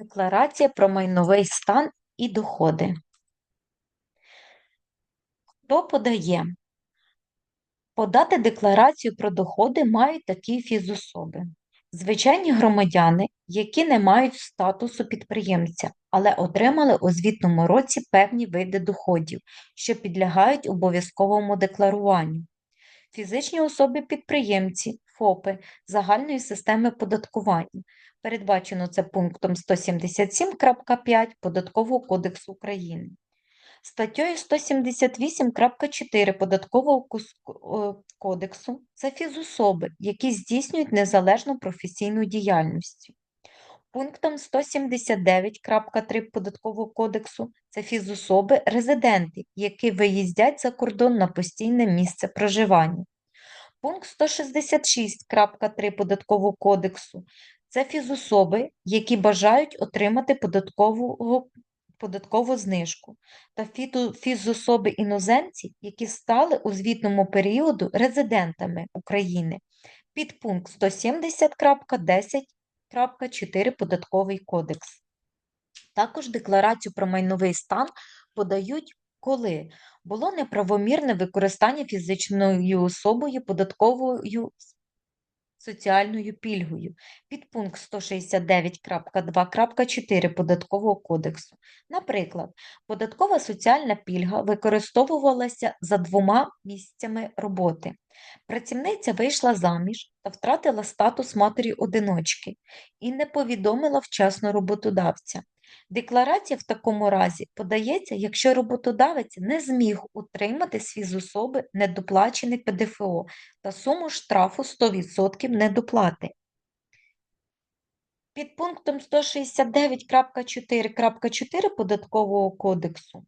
Декларація про майновий стан і доходи. Хто подає? Подати декларацію про доходи мають такі фізособи. Звичайні громадяни, які не мають статусу підприємця, але отримали у звітному році певні види доходів, що підлягають обов'язковому декларуванню. Фізичні особи-підприємці, ФОПи загальної системи податкування. Передбачено це пунктом 177.5 Податкового кодексу України. Статтею 178.4 Податкового е, кодексу це фізособи, які здійснюють незалежну професійну діяльність. Пунктом 179.3 Податкового кодексу це фізособи резиденти, які виїздять за кордон на постійне місце проживання. Пункт 166.3 Податкового кодексу це фізособи, які бажають отримати податкову, податкову знижку, та фізособи іноземці, які стали у звітному періоду резидентами України. Підпункт 170.10.4 Податковий кодекс. Також декларацію про майновий стан подають, коли було неправомірне використання фізичною особою податковою соціальною пільгою. Підпункт 169.2.4 Податкового кодексу. Наприклад, податкова соціальна пільга використовувалася за двома місцями роботи. Працівниця вийшла заміж та втратила статус матері-одиночки і не повідомила вчасно роботодавця. Декларація в такому разі подається, якщо роботодавець не зміг утримати свій з фізособи недоплачений ПДФО та суму штрафу 100% недоплати. Під пунктом 169.4.4 Податкового кодексу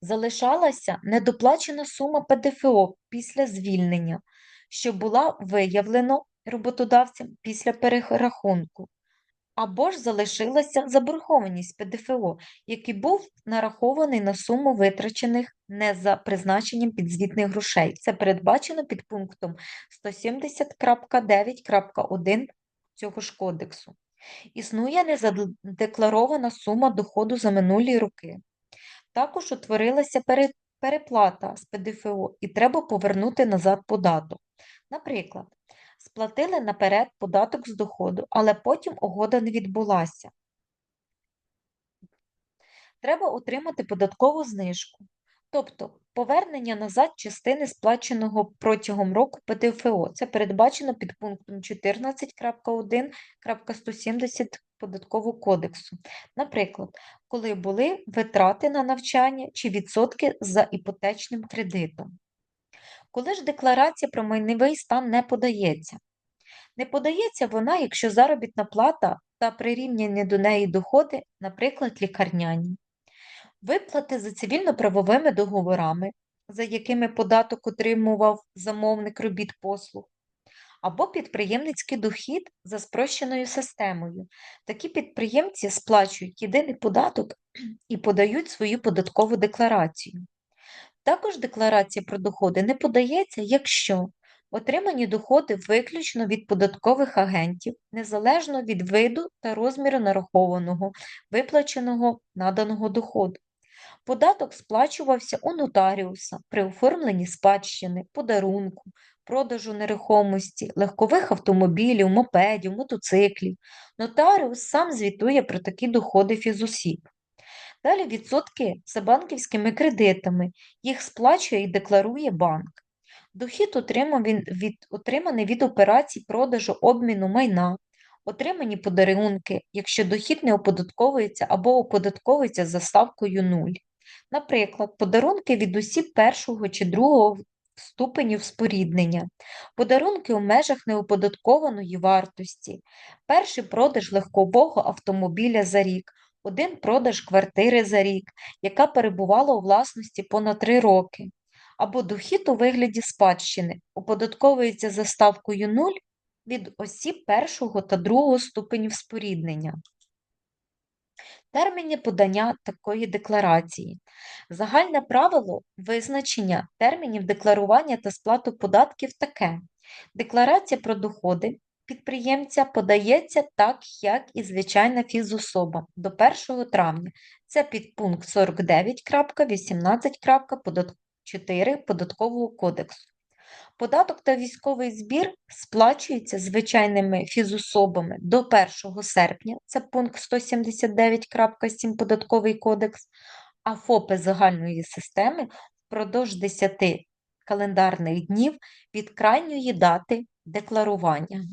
залишалася недоплачена сума ПДФО після звільнення, що була виявлено роботодавцем після перерахунку, або ж залишилася заборгованість ПДФО, який був нарахований на суму витрачених не за призначенням підзвітних грошей. Це передбачено під пунктом 170.9.1 цього ж кодексу. Існує незадекларована сума доходу за минулі роки. Також утворилася переплата з ПДФО і треба повернути назад податок. Наприклад, сплатили наперед податок з доходу, але потім угода не відбулася. Треба отримати податкову знижку, тобто повернення назад частини сплаченого протягом року ПДФО. Це передбачено під пунктом 14.1.170 Податкового кодексу. Наприклад, коли були витрати на навчання чи відсотки за іпотечним кредитом. Коли ж декларація про майновий стан не подається? Не подається вона, якщо заробітна плата та прирівняні до неї доходи, наприклад, лікарняні. Виплати за цивільно-правовими договорами, за якими податок отримував замовник робіт послуг, або підприємницький дохід за спрощеною системою. Такі підприємці сплачують єдиний податок і подають свою податкову декларацію. Також декларація про доходи не подається, якщо отримані доходи виключно від податкових агентів, незалежно від виду та розміру нарахованого, виплаченого наданого доходу. Податок сплачувався у нотаріуса при оформленні спадщини, подарунку, продажу нерухомості, легкових автомобілів, мопедів, мотоциклів. Нотаріус сам звітує про такі доходи фізосіб. Далі відсотки за банківськими кредитами. Їх сплачує і декларує банк. Дохід отриманий від операцій продажу обміну майна, отримані подарунки, якщо дохід не оподатковується або оподатковується за ставкою 0. Наприклад, подарунки від осіб першого чи другого ступенів споріднення, подарунки у межах неоподаткованої вартості, перший продаж легкового автомобіля за рік, один продаж квартири за рік, яка перебувала у власності понад 3 роки, або дохід у вигляді спадщини оподатковується за ставкою 0 від осіб першого та другого ступенів споріднення. Терміни подання такої декларації. Загальне правило визначення термінів декларування та сплату податків таке. Декларація про доходи підприємця подається так, як і звичайна фізособа до 1 травня. Це підпункт 49.18.4 Податкового кодексу. Податок та військовий збір сплачуються звичайними фізособами до 1 серпня, це пункт 179.7 Податковий кодекс, а ФОПи загальної системи впродовж 10 календарних днів від крайньої дати декларування.